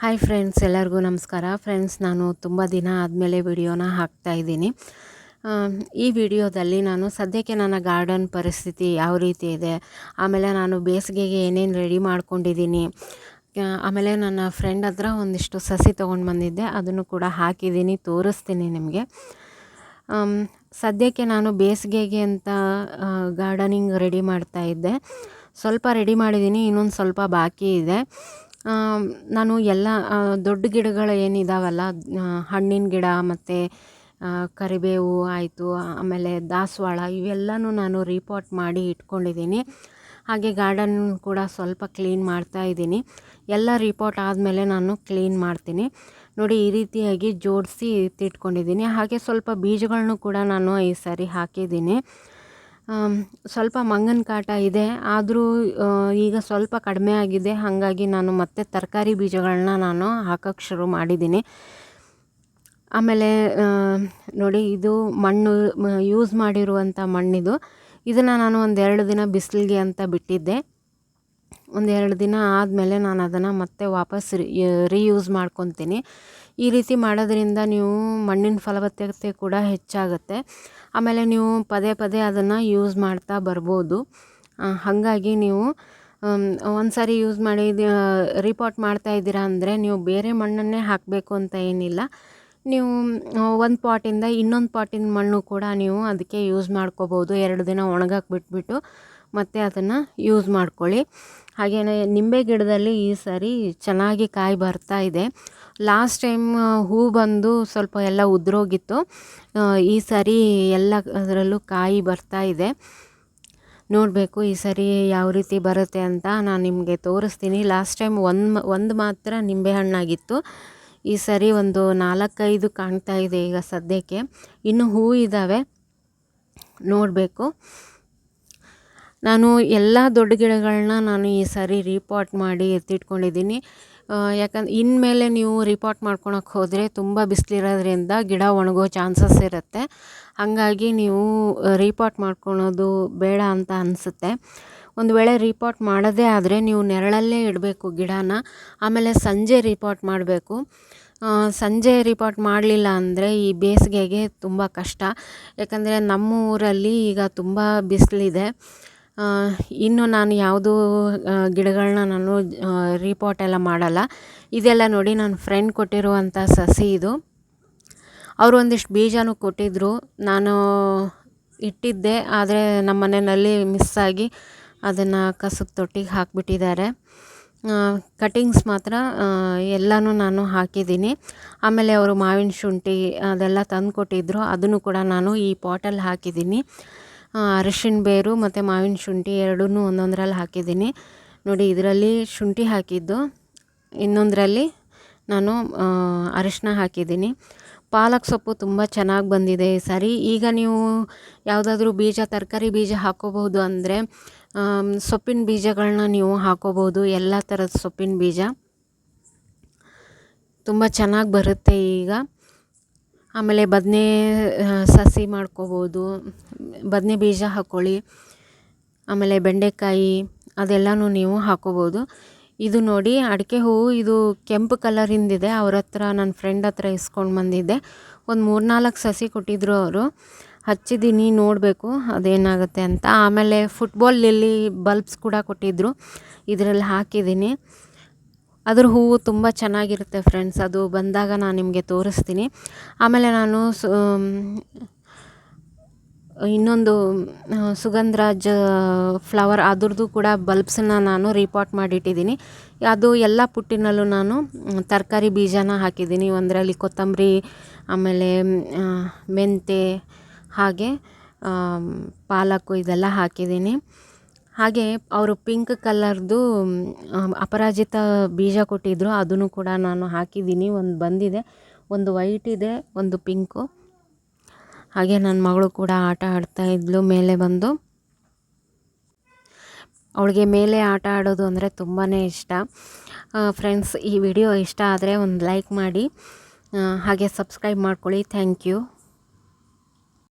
Hi friends ಎಲ್ಲರಿಗೂ ನಮಸ್ಕಾರ. Friends ನಾನು ತುಂಬ ದಿನ ಆದಮೇಲೆ ವಿಡಿಯೋನ ಹಾಕ್ತಾಯಿದ್ದೀನಿ ಈ ವಿಡಿಯೋದಲ್ಲಿ ನಾನು ಸದ್ಯಕ್ಕೆ ನನ್ನ ಗಾರ್ಡನ್ ಪರಿಸ್ಥಿತಿ ಯಾವ ರೀತಿ ಇದೆ, ಆಮೇಲೆ ನಾನು ಬೇಸಿಗೆಗೆ ಏನೇನು ರೆಡಿ ಮಾಡ್ಕೊಂಡಿದ್ದೀನಿ ಆಮೇಲೆ ನನ್ನ ಫ್ರೆಂಡ್ ಹತ್ರ ಒಂದಿಷ್ಟು ಸಸಿ ತೊಗೊಂಡು ಬಂದಿದ್ದೆ, ಅದನ್ನು ಕೂಡ ಹಾಕಿದ್ದೀನಿ, ತೋರಿಸ್ತೀನಿ ನಿಮಗೆ. ಸದ್ಯಕ್ಕೆ ನಾನು ಬೇಸಿಗೆಗೆ ಅಂತ ಗಾರ್ಡನಿಂಗ್ ರೆಡಿ ಮಾಡ್ತಾ ಇದ್ದೆ. ಸ್ವಲ್ಪ ರೆಡಿ ಮಾಡಿದ್ದೀನಿ, ಇನ್ನೊಂದು ಸ್ವಲ್ಪ ಬಾಕಿ ಇದೆ. ನಾನು ಎಲ್ಲ ದೊಡ್ಡ ಗಿಡಗಳು ಏನಿದಾವಲ್ಲ ಹಣ್ಣಿನ ಗಿಡ ಮತ್ತು ಕರಿಬೇವು ಆಯಿತು, ಆಮೇಲೆ ದಾಸವಾಳ, ಇವೆಲ್ಲನೂ ನಾನು ರಿಪೋರ್ಟ್ ಮಾಡಿ ಇಟ್ಕೊಂಡಿದ್ದೀನಿ. ಹಾಗೆ ಗಾರ್ಡನ್ ಕೂಡ ಸ್ವಲ್ಪ ಕ್ಲೀನ್ ಮಾಡ್ತಾ ಇದ್ದೀನಿ. ಎಲ್ಲ ರಿಪೋರ್ಟ್ ಆದಮೇಲೆ ನಾನು ಕ್ಲೀನ್ ಮಾಡ್ತೀನಿ. ನೋಡಿ, ಈ ರೀತಿಯಾಗಿ ಜೋಡಿಸಿ ಎತ್ತಿಟ್ಕೊಂಡಿದ್ದೀನಿ ಹಾಗೆ ಸ್ವಲ್ಪ ಬೀಜಗಳನ್ನು ಕೂಡ ನಾನು ಈ ಸಾರಿ ಹಾಕಿದ್ದೀನಿ. ಸ್ವಲ್ಪ ಮಂಗನ ಕಾಟ ಇದೆ. ಆದರೂ ಈಗ ಸ್ವಲ್ಪ ಕಡಿಮೆ ಆಗಿದೆ. ಹಾಗಾಗಿ ನಾನು ಮತ್ತೆ ತರಕಾರಿ ಬೀಜಗಳನ್ನ ನಾನು ಹಾಕೋಕ್ಕೆ ಶುರು ಮಾಡಿದ್ದೀನಿ. ಆಮೇಲೆ ನೋಡಿ, ಇದು ಮಣ್ಣು ಯೂಸ್ ಮಾಡಿರುವಂಥ ಮಣ್ಣಿದು. ಇದನ್ನು ನಾನು ಒಂದೆರಡು ದಿನ ಬಿಸಿಲಿಗೆ ಅಂತ ಬಿಟ್ಟಿದ್ದೆ. ಒಂದೆರಡು ದಿನ ಆದಮೇಲೆ ನಾನು ಅದನ್ನು ಮತ್ತೆ ವಾಪಸ್ ರೀಯೂಸ್ ಮಾಡ್ಕೊತೀನಿ. ಈ ರೀತಿ ಮಾಡೋದ್ರಿಂದ ನೀವು ಮಣ್ಣಿನ ಫಲವತ್ತತೆ ಕೂಡ ಹೆಚ್ಚಾಗುತ್ತೆ. ಆಮೇಲೆ ನೀವು ಪದೇ ಪದೇ ಅದನ್ನು ಯೂಸ್ ಮಾಡ್ತಾ ಬರ್ಬೋದು. ಹಾಗಾಗಿ ನೀವು ಒಂದು ಸಾರಿ ಯೂಸ್ ಮಾಡಿ ರಿಪೋರ್ಟ್ ಮಾಡ್ತಾ ಇದ್ದೀರಾ ಅಂದರೆ ನೀವು ಬೇರೆ ಮಣ್ಣನ್ನೇ ಹಾಕಬೇಕು ಅಂತ ಏನಿಲ್ಲ. ನೀವು ಒಂದು ಪಾಟಿಂದ ಇನ್ನೊಂದು ಪಾಟಿನ ಮಣ್ಣು ಕೂಡ ನೀವು ಅದಕ್ಕೆ ಯೂಸ್ ಮಾಡ್ಕೋಬೋದು. ಎರಡು ದಿನ ಒಣಗಕ್ಕೆ ಬಿಟ್ಬಿಟ್ಟು. ಮತ್ತೆ ಅದನ್ನು ಯೂಸ್ ಮಾಡ್ಕೊಳ್ಳಿ. ಹಾಗೆಯೇ ನಿಂಬೆ ಗಿಡದಲ್ಲಿ ಈ ಸಾರಿ ಚೆನ್ನಾಗಿ ಕಾಯಿ ಬರ್ತಾ ಇದೆ. ಲಾಸ್ಟ್ ಟೈಮ್ ಹೂ ಬಂದು ಸ್ವಲ್ಪ ಎಲ್ಲ ಉದುರೋಗಿತ್ತು. ಈ ಸಾರಿ ಎಲ್ಲ ಅದರಲ್ಲೂ ಕಾಯಿ ಬರ್ತಾ ಇದೆ. ನೋಡಬೇಕು ಈ ಸರಿ ಯಾವ ರೀತಿ ಬರುತ್ತೆ ಅಂತ ನಾನು ನಿಮಗೆ ತೋರಿಸ್ತೀನಿ. ಲಾಸ್ಟ್ ಟೈಮ್ ಒಂದು ಒಂದು ಮಾತ್ರ ನಿಂಬೆ ಹಣ್ಣಾಗಿತ್ತು. ಈ ಸರಿ ಒಂದು ನಾಲ್ಕೈದು ಕಾಣ್ತಾ ಇದೆ ಈಗ ಸದ್ಯಕ್ಕೆ. ಇನ್ನು ಹೂ ಇದ್ದಾವೆ ನೋಡಬೇಕು. ನಾನು ಎಲ್ಲ ದೊಡ್ಡ ಗಿಡಗಳನ್ನ ನಾನು ಈ ಸಾರಿ ರೀಪಾಟ್ ಮಾಡಿ ಎತ್ತಿಟ್ಕೊಂಡಿದ್ದೀನಿ. ಯಾಕಂದ್ರೆ ಇನ್ಮೇಲೆ ನೀವು ರಿಪೋರ್ಟ್ ಮಾಡ್ಕೊಳಕ್ಕೆ ಹೋದರೆ ತುಂಬ ಬಿಸಿಲಿರೋದ್ರಿಂದ ಗಿಡ ಒಣಗೋ ಚಾನ್ಸಸ್ ಇರುತ್ತೆ. ಹಾಗಾಗಿ ನೀವು ರೀಪಾಟ್ ಮಾಡ್ಕೊಳೋದು ಬೇಡ ಅಂತ ಅನಿಸುತ್ತೆ. ಒಂದು ವೇಳೆ ರೀಪಾಟ್ ಮಾಡೋದೇ ಆದರೆ ನೀವು ನೆರಳಲ್ಲೇ ಇಡಬೇಕು ಗಿಡನ. ಆಮೇಲೆ ಸಂಜೆ ರೀಪಾಟ್ ಮಾಡಬೇಕು. ಸಂಜೆ ರಿಪೋರ್ಟ್ ಮಾಡಲಿಲ್ಲ ಅಂದರೆ ಈ ಬೇಸಿಗೆಗೆ ತುಂಬ ಕಷ್ಟ. ಯಾಕಂದರೆ ನಮ್ಮ ಊರಲ್ಲಿ ಈಗ ತುಂಬ ಬಿಸಿಲಿದೆ. ಇನ್ನು ನಾನು ಯಾವುದೂ ಗಿಡಗಳನ್ನ ನಾನು ರೀಪಾಟ್ ಎಲ್ಲ ಮಾಡಲ್ಲ. ಇದೆಲ್ಲ ನೋಡಿ ನನ್ನ ಫ್ರೆಂಡ್ ಕೊಟ್ಟಿರುವಂಥ ಸಸಿ ಇದು. ಅವರು ಒಂದಿಷ್ಟು ಬೀಜನೂ ಕೊಟ್ಟಿದ್ದರು ನಾನು ಇಟ್ಟಿದ್ದೆ, ಆದರೆ ನಮ್ಮ ಮನೆಯಲ್ಲಿ ಮಿಸ್ ಆಗಿ ಅದನ್ನು ಕಸದ ತೊಟ್ಟಿಗೆ ಹಾಕಿಬಿಟ್ಟಿದ್ದಾರೆ. ಕಟಿಂಗ್ಸ್ ಮಾತ್ರ ಎಲ್ಲನೂ ನಾನು ಹಾಕಿದ್ದೀನಿ. ಆಮೇಲೆ ಅವರು ಮಾವಿನ ಶುಂಠಿ ಅದೆಲ್ಲ ತಂದು ಕೊಟ್ಟಿದ್ದರು ಅದನ್ನು ಕೂಡ ನಾನು ಈ ಪಾಟಲ್ಲಿ ಹಾಕಿದ್ದೀನಿ. ಅರಿಶಿಣ ಬೇರು ಮತ್ತು ಮಾವಿನ ಶುಂಠಿ ಎರಡೂ ಒಂದೊಂದರಲ್ಲಿ ಹಾಕಿದ್ದೀನಿ. ನೋಡಿ, ಇದರಲ್ಲಿ ಶುಂಠಿ ಹಾಕಿದ್ದು, ಇನ್ನೊಂದರಲ್ಲಿ ನಾನು ಅರಶಿನ ಅರಿಶಿನ ಹಾಕಿದ್ದೀನಿ. ಪಾಲಕ್ ಸೊಪ್ಪು ತುಂಬ ಚೆನ್ನಾಗಿ ಬಂದಿದೆ ಈ ಸಾರಿ. ಈಗ ನೀವು ಯಾವುದಾದ್ರೂ ಬೀಜ, ತರಕಾರಿ ಬೀಜ ಹಾಕೋಬಹುದು ಅಂದರೆ ಸೊಪ್ಪಿನ ಬೀಜಗಳನ್ನ ನೀವು ಹಾಕೋಬೋದು ಎಲ್ಲ ಥರದ ಸೊಪ್ಪಿನ ಬೀಜ. ತುಂಬ ಚೆನ್ನಾಗಿ ಬರುತ್ತೆ ಈಗ. ಆಮೇಲೆ ಬದನೆ ಸಸಿ ಮಾಡ್ಕೊಬೋದು, ಬದನೆ ಬೀಜ ಹಾಕ್ಕೊಳ್ಳಿ ಆಮೇಲೆ ಬೆಂಡೆಕಾಯಿ ಅದೆಲ್ಲನೂ ನೀವು ಹಾಕ್ಕೋಬೋದು ಇದು ನೋಡಿ, ಅಡಿಕೆ ಹೂವು ಇದು ಕೆಂಪು ಕಲರಿಂದಿದೆ ಅವ್ರ ಹತ್ರ ನನ್ನ ಫ್ರೆಂಡ್ ಹತ್ರ ಇಸ್ಕೊಂಡು ಬಂದಿದ್ದೆ. ಒಂದು ಮೂರ್ನಾಲ್ಕು ಸಸಿ ಕೊಟ್ಟಿದ್ದರು ಅವರು. ಹಚ್ಚಿದ್ದೀನಿ, ನೋಡಬೇಕು ಅದೇನಾಗುತ್ತೆ ಅಂತ. ಆಮೇಲೆ ಫುಟ್ಬಾಲ್ ಲಿಲ್ಲಿ ಬಲ್ಬ್ಸ್ ಕೂಡ ಕೊಟ್ಟಿದ್ದರು ಇದರಲ್ಲಿ ಹಾಕಿದ್ದೀನಿ. ಅದ್ರ ಹೂವು ತುಂಬ ಚೆನ್ನಾಗಿರುತ್ತೆ ಫ್ರೆಂಡ್ಸ್ ಅದು ಬಂದಾಗ ನಾನು ನಿಮಗೆ ತೋರಿಸ್ತೀನಿ. ಆಮೇಲೆ ನಾನು ಸು ಇನ್ನೊಂದು ಸುಗಂಧರಾಜ್ ಫ್ಲವರ್ ಅದ್ರದ್ದು ಕೂಡ ಬಲ್ಬ್ಸನ್ನ ನಾನು ರೀಪಾಟ್ ಮಾಡಿಟ್ಟಿದ್ದೀನಿ. ಅದು ಎಲ್ಲ ಪುಟ್ಟಿನಲ್ಲೂ ನಾನು ತರಕಾರಿ ಬೀಜನ ಹಾಕಿದ್ದೀನಿ. ಒಂದರಲ್ಲಿ ಕೊತ್ತಂಬರಿ, ಆಮೇಲೆ ಮೆಂತೆ ಹಾಗೆ ಪಾಲಕ್ ಪಾಲಕ್ಕು ಇದೆಲ್ಲ ಹಾಕಿದ್ದೀನಿ. ಹಾಗೆ ಅವರು ಪಿಂಕ್ ಕಲರ್ದು ಅಪರಾಜಿತ ಬೀಜ ಕೊಟ್ಟಿದ್ದರು ಅದನ್ನು ಕೂಡ ನಾನು ಹಾಕಿದ್ದೀನಿ. ಒಂದು ಬಂದಿದೆ, ಒಂದು ವೈಟ್ ಇದೆ, ಒಂದು ಪಿಂಕು. ಹಾಗೆ ನನ್ನ ಮಗಳು ಕೂಡ ಆಟ ಆಡ್ತಾ ಇದ್ಲು, ಮೇಲೆ ಬಂದು. ಅವಳಿಗೆ ಮೇಲೆ ಆಟ ಆಡೋದು ಅಂದರೆ ತುಂಬಾ ಇಷ್ಟ. ಫ್ರೆಂಡ್ಸ್, ಈ ವಿಡಿಯೋ ಇಷ್ಟ ಆದರೆ ಒಂದು ಲೈಕ್ ಮಾಡಿ. ಹಾಗೆ ಸಬ್ಸ್ಕ್ರೈಬ್ ಮಾಡ್ಕೊಳ್ಳಿ. Thank you.